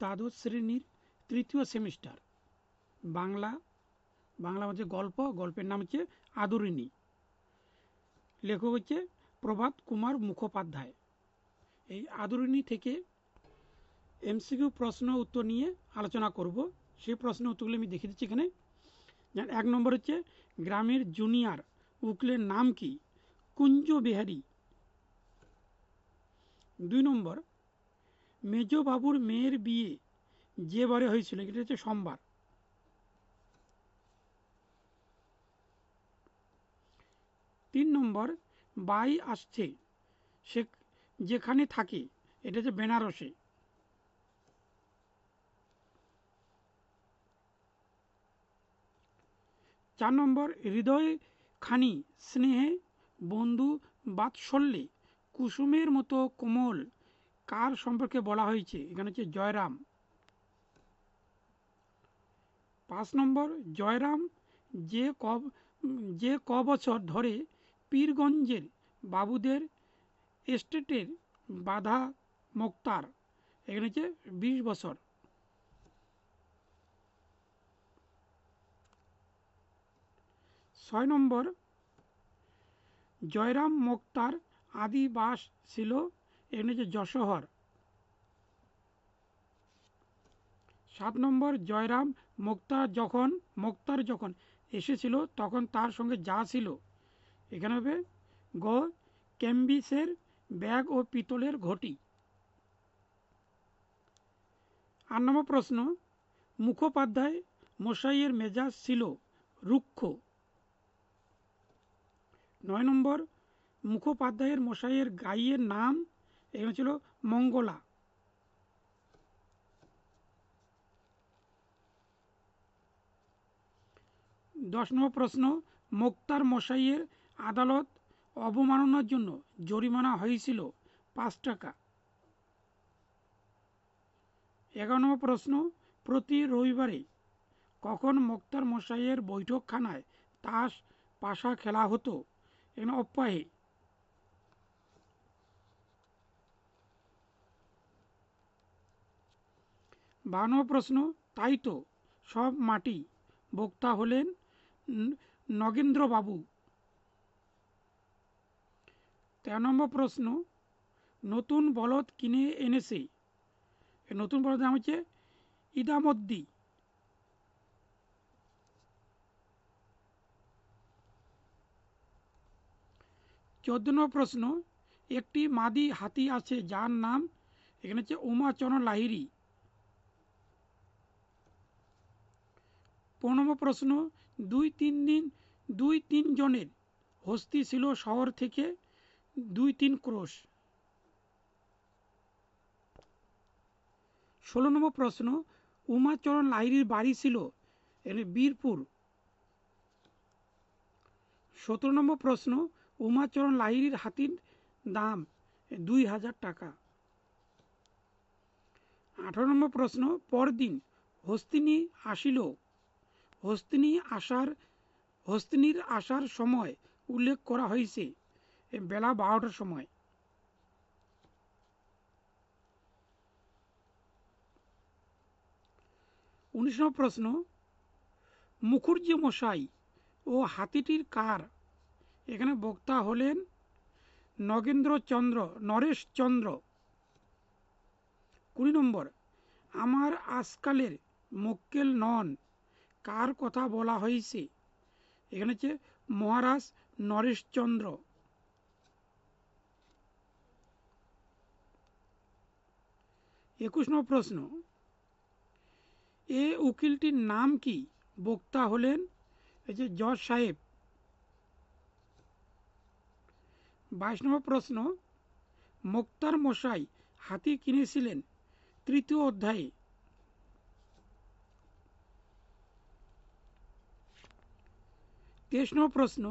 দ্বাদশ শ্রেণির তৃতীয় সেমিস্টার। বাংলা বাংলা হচ্ছে গল্প, গল্পের নাম হচ্ছে আদরিণী। লেখক হচ্ছে প্রভাত কুমার মুখোপাধ্যায়। এই আদরিণী থেকে এমসিকিউ প্রশ্ন উত্তর নিয়ে আলোচনা করব। সেই প্রশ্ন উত্তরগুলো আমি দেখে দিচ্ছি এখানে। এক নম্বর হচ্ছে, গ্রামের জুনিয়র উকিলের নাম কি? কুঞ্জ বিহারী দুই নম্বর মেজবাবুর মেয়ের বিয়ে যে বারে হয়েছিল, এটা হচ্ছে সোমবার। তিন নম্বর, বাই আসছে, সে যেখানে থাকে, এটা হচ্ছে বেনারসে। চার নম্বর, হৃদয় খানি, স্নেহে, বন্ধু, বাৎসল্যে, কুসুমের মতো কোমল। কার সম্পর্কে বলা হয়েছে? এখানে হচ্ছে জয়রাম। পাঁচ নম্বর, জয়রাম যে ক যে ক বছর ধরে পীরগঞ্জের বাবুদের এস্টেটের বাধা মোক্তার, এখানে হচ্ছে বিশ বছর। ছয় নম্বর, জয়রাম মোক্তার আদি বাস ছিল এখানে হচ্ছে যশোহর। সাত নম্বর জয়রাম মোক্তার যখন মোক্তার যখন এসেছিল, তখন তার সঙ্গে যা ছিল, এখানে হবে গ, ক্যাম্বিসের ব্যাগ ও পিতলের ঘটি। আট নম্বর প্রশ্ন, মুখোপাধ্যায় মশাইয়ের মেজাজ ছিল রুক্ষ। নয় নম্বর, মুখোপাধ্যায়ের মশাইয়ের গাইয়ের নাম এখানে ছিল মঙ্গলা। দশ নম্বর প্রশ্ন, মোক্তার মশাইয়ের আদালত অবমাননার জন্য জরিমানা হয়েছিল পাঁচ টাকা। এগারো নম্বর প্রশ্ন, প্রতি রবিবারে কখন মোক্তার মশাইয়ের বৈঠকখানায় তাস পাশা খেলা হতো? এখানে অপ্যাহে বান্ন প্রশ্ন, তাই তো। সব মাটি। বক্তা হলেন নগেন্দ্রবাবু। তেরো নম্বর প্রশ্ন, নতুন বলদ কিনে এনেছে। নতুন বলদ নাম হচ্ছে ইদামদ্দি। চোদ্দ নম্বর প্রশ্ন, একটি মাদি হাতি আছে, যার নাম, এখানে হচ্ছে উমাচরণ লাহিরি পনেরো প্রশ্ন, দুই তিন দিন, দুই তিন জনের। হস্তি ছিল শহর থেকে দুই তিন ক্রোশ। ষোলো নম্বর প্রশ্ন, উমাচরণ লাহিরির বাড়ি ছিল বীরপুর। সতেরো নম্বর প্রশ্ন, উমাচরণ লাহিরির হাতির দাম দুই হাজার টাকা। আঠারো নম্বর প্রশ্ন, পরদিন হস্তিনী আসিল হস্তিনী আসার, হস্তিনীর আসার সময় উল্লেখ করা হয়েছে। বেলা বারোটার সময়। উনিশ প্রশ্ন, মুখুর্জি মশাই ও হাতিটির কার? এখানে বক্তা হলেন নগেন্দ্রচন্দ্র নরেশচন্দ্র কুড়ি নম্বর, আমার আজকালের মক্কেল নন। কার কথা বলা হয়েছে? এখানে হচ্ছে মহারাজ নরেশচন্দ্র। একুশ নম্বর প্রশ্ন। এ উকিলটির নাম কি? বক্তা হলেন যে জজ সাহেব। বাইশ নম্বর প্রশ্ন, মোক্তার মশাই হাতি কিনেছিলেন? তৃতীয় অধ্যায়ে। তৃষ্ণ প্রশ্ন।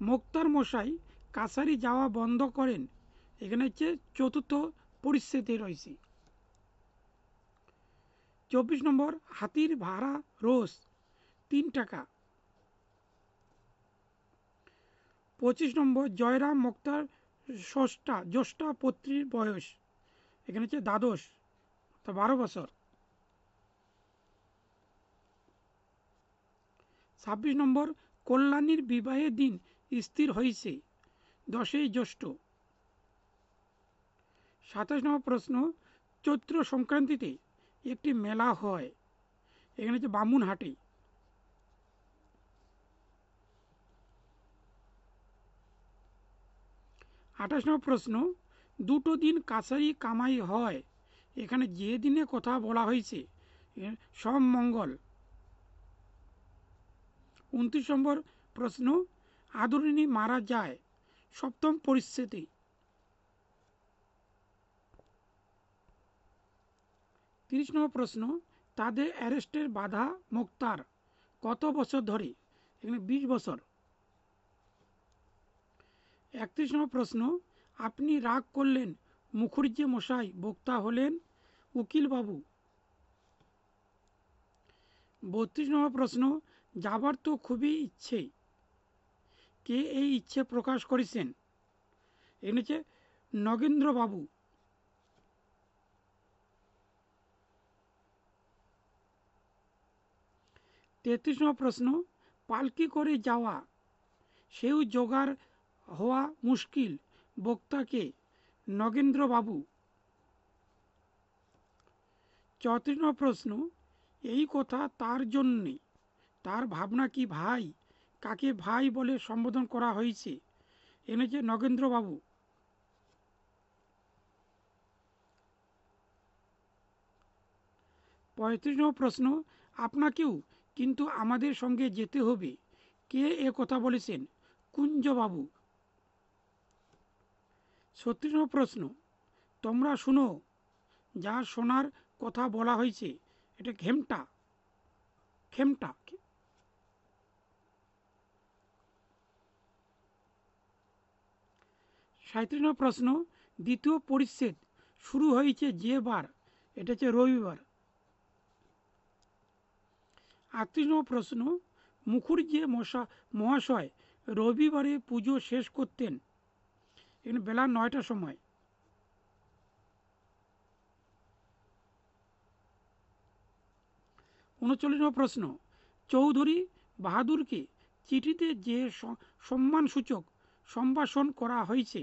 মোক্তার মশাই কাছারি যাওয়া বন্ধ করেন। এখানে হচ্ছে চতুর্থ পরিস্থিতি রয়েছে। চব্বিশ নম্বর, হাতির ভাড়া রোজ তিন টাকা। পঁচিশ নম্বর, জয়রাম মোক্তার ষষ্ঠা, জ্যেষ্ঠা পত্রীর বয়স। এখানে হচ্ছে দ্বাদশ, তো বারো বছর। ছাব্বিশ নম্বর কল্যাণীর বিবাহের দিন স্থির হয়েছে দশই জ্যৈষ্ঠ। সাতাশ নম্বর প্রশ্ন, চৈত্র সংক্রান্তিতে একটি মেলা হয়। এখানে হচ্ছে বামুনহাটে। আঠাশ নম্বর প্রশ্ন, দুটো দিন কাছারি কামাই হয়। এখানে যে দিনে কথা বলা হয়েছে সব মঙ্গল। উনত্রিশ নম্বর প্রশ্ন, আদরিণী মারা যায়। সপ্তম পরিস্থিতি। তিরিশ নম্বর প্রশ্ন, তাদের অ্যারেস্টের বাধা মুক্তার কত বছর ধরে? এখানে বিশ বছর। একত্রিশ নম্বর প্রশ্ন, আপনি রাগ করলেন মুখুর্জি মশাই, বক্তা হলেন উকিলবাবু বত্রিশ নম্বর প্রশ্ন, যাবার তো খুবই ইচ্ছে কে এই ইচ্ছে প্রকাশ করেছেন? এখানে হচ্ছে নগেন্দ্রবাবু। তেত্রিশ নম্বর প্রশ্ন, পালকি করে যাওয়া, সেও জোগাড় হওয়া মুশকিল বক্তাকে নগেন্দ্রবাবু। চৌত্রিশ নম্বর প্রশ্ন এই কথা তার জন্যে। তার ভাবনা কি ভাই? কাকে ভাই বলে সম্বোধন করা হয়েছে? এনেছে নগেন্দ্রবাবু। পঁয়ত্রিশ নম্বর প্রশ্ন, আপনাকেও কিন্তু আমাদের সঙ্গে যেতে হবে। কে এ কথা বলেছেন? কুঞ্জবাবু। ছত্রিশ নম্বর প্রশ্ন, তোমরা শুনো, যা শোনার কথা বলা হয়েছে এটা ঘেমটা। খেমটা সাঁত্রিশ নম্বর প্রশ্ন, দ্বিতীয় পরিচ্ছেদ শুরু হয়েছে যে বার? এটা হচ্ছে রবিবার। আটত্রিশ নম্বর প্রশ্ন মুখুর্জি মশা, মহাশয় রবিবারে পুজো শেষ করতেন। এখানে বেলা নয়টার সময়। উনচল্লিশ নম্বর প্রশ্ন। চৌধুরী বাহাদুরকে চিঠিতে যে সম্মানসূচক সম্ভাষণ করা হয়েছে,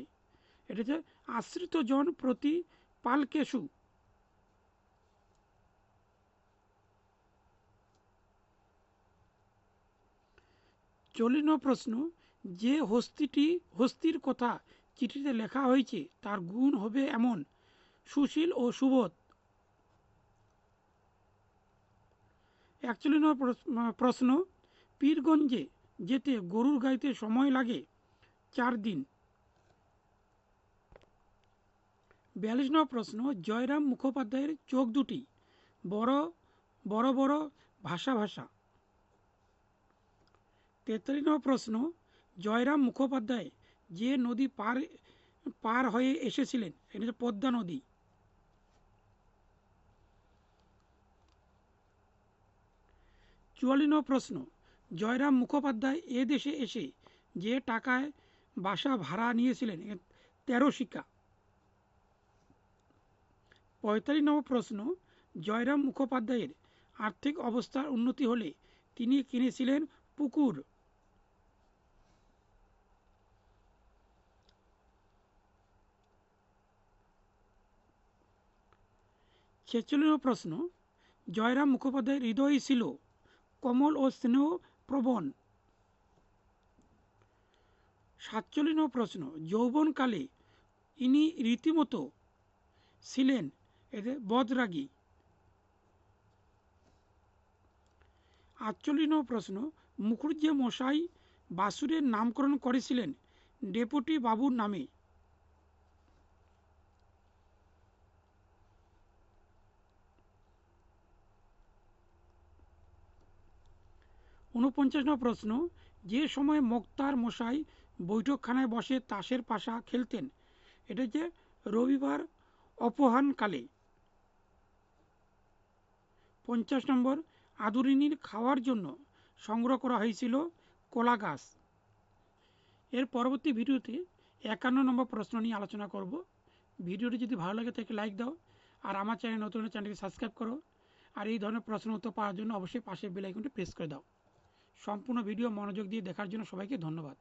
এটা হচ্ছে আশ্রিত জন প্রতি পালকেশু। চল্লিশ নম্বর প্রশ্ন, যে হস্তিটি, হস্তির কথা চিঠিতে লেখা হয়েছে, তার গুণ হবে এমন। সুশীল ও সুবোধ একচল্লিশ নম্বর প্রশ- প্রশ্ন। পীরগঞ্জে যেতে গরুর গাইতে সময় লাগে চার দিন। বিয়াল্লিশ নম্বর প্রশ্ন, জয়রাম মুখোপাধ্যায়ের চোখ দুটি, বড় বড় বড়, ভাষা ভাষা। তেতাল্লিশ নম্বর প্রশ্ন, জয়রাম মুখোপাধ্যায় যে নদী পার পার হয়ে এসেছিলেন, এটা হচ্ছে পদ্মা নদী। চুয়াল্লিশ নম্বর প্রশ্ন। জয়রাম মুখোপাধ্যায় এ দেশে এসে যে টাকায় বাসা ভাড়া নিয়েছিলেন তেরো শিকা পঁয়তাল্লিশ প্রশ্ন, জয়রাম মুখোপাধ্যায়ের আর্থিক অবস্থার উন্নতি হলে তিনি কিনেছিলেন পুকুর। ছেচল্লিশ প্রশ্ন, জয়রাম মুখোপাধ্যায়ের হৃদয় ছিল কমল ও স্নেহ প্রবণ। সাতচল্লিশ প্রশ্ন। যৌবনকালে ইনি রীতিমতো ছিলেন এদের বদরাগী। আটচল্লিশ প্রশ্ন। মুখুর্জি মশাই বাসুরের নামকরণ করেছিলেন ডেপুটি বাবুর নামে। উনপঞ্চাশ নম্বর প্রশ্ন, যে সময় মোক্তার মশাই বৈঠকখানায় বসে তাসের পাশা খেলতেন, এটা হচ্ছে রবিবার অপহানকালে। পঞ্চাশ নম্বর, আদুরিনীর খাওয়ার জন্য সংগ্রহ করা হয়েছিল কলা গাছ। এর পরবর্তী ভিডিওতে একান্ন নম্বর প্রশ্ন নিয়ে আলোচনা করব। ভিডিওটি যদি ভালো লাগে তাকে লাইক দাও আর আমার চ্যানেল নতুন চ্যানেলকে সাবস্ক্রাইব করো। আর এই ধরনের প্রশ্ন উত্তর পাওয়ার জন্য অবশ্যই পাশের বেল আইকনটি প্রেস করে দাও। সম্পূর্ণ ভিডিও মনোযোগ দিয়ে দেখার জন্য সবাইকে ধন্যবাদ।